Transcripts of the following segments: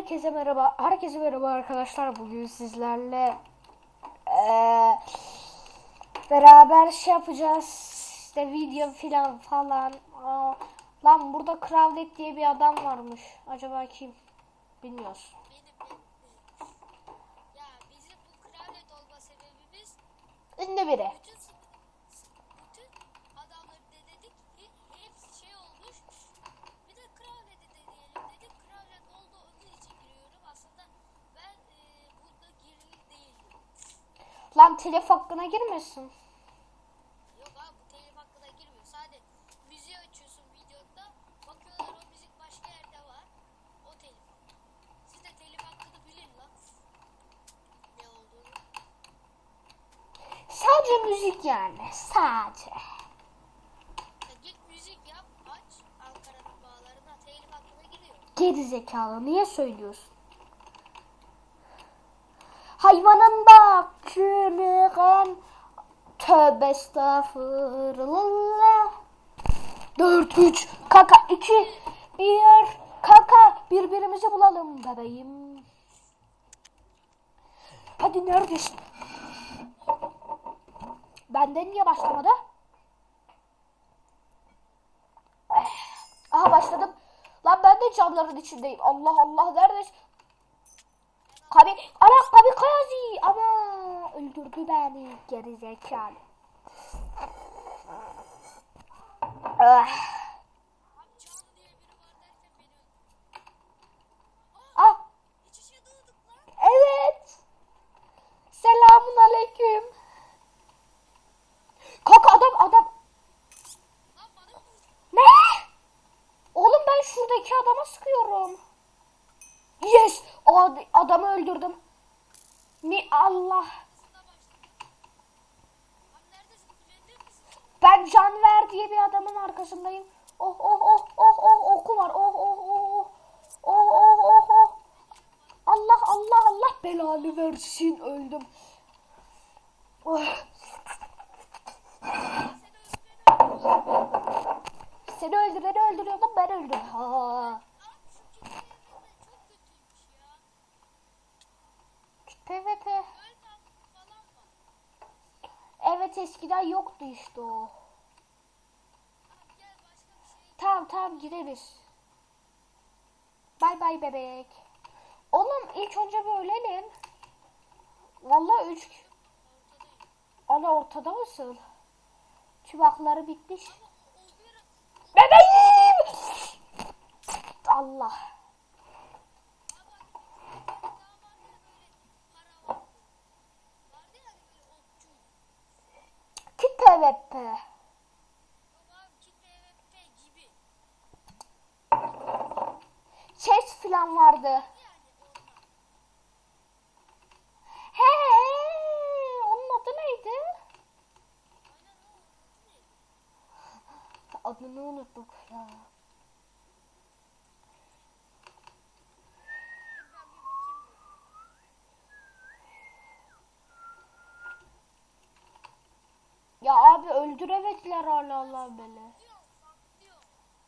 Herkese merhaba. Herkese merhaba arkadaşlar. Bugün sizlerle eee, beraber şey yapacağız. İşte video filan falan. Aa, lan burada Kravlet diye bir adam varmış. Acaba kim? Bilmiyoruz. Benim benim. Lan telif hakkına girmesin. Yok abi bu telif hakkına girmiyor. Sadece müziği açıyorsun videoda. Bakıyorlar o müzik başka yerde var. O telif hakkı. Siz de telif hakkını bilin lan. Ne olduğunu. Sadece müzik yani. Sadece. Ya git müzik yap, aç Ankara'nın bağlarına telif hakkına giriyor. Geri zekalı. Niye söylüyorsun? Hayvanın kürüğün tövbe estağfurullah. 4 3 kaka 2 1 kaka birbirimizi bulalım bebeğim. Hadi neredesin? Benden niye başlamadı? Eh, Aha başladım. Lan ben de camların içindeyim. Allah Allah neredesin? Kabi, ana kabi kazi ama öldürdü beni geri zekalı. Ah, ah, evet. Selamun aleyküm. Kaka adam adam. Ne? Oğlum ben şuradaki adama sıkıyorum. Yes. Ad- adamı öldürdüm. Mi Allah. Ben Canver diye bir adamın arkasındayım. Oh oh oh oh oh oku var. Oh oh oh oh. Oh oh oh oh. Allah Allah Allah belanı versin öldüm. Oh. Seni öldüreni öldürüyordum ben öldüm. Ha. Evet eskiden yoktu işte o. Tamam tamam gireriz. Bay bay bebek. Oğlum ilk önce bir ölelim. Vallahi üç... Ana ortada mısın? Çubakları bitmiş. Bebeğim! Allah. daha vardı ya böyle para vardı. Vardı ya hani böyle okçu. Gibi. Chest falan vardı. He, onun adı neydi? Adını unuttuk ya. Dur ben bir bakayım. bir. Ya abi öldüremediler hala Allah beni.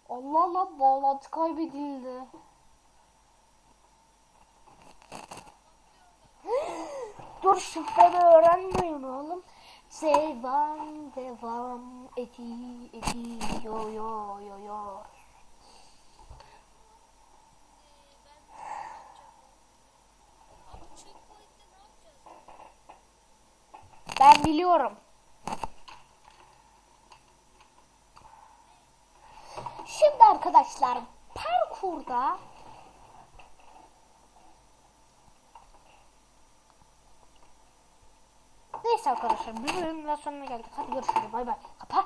Allah Allah bağlantı kaybedildi. Dur şifremi öğrenmeyin oğlum. Devam devam edi edi yo yo yo yo. Ben ne yapacağım? Abi bu checkpoint'te ne yapacağız? Ben biliyorum. Şimdi arkadaşlar parkurda Neyse arkadaşlar bir bölümün sonuna geldik. Hadi görüşürüz. Bay bay. Kapa.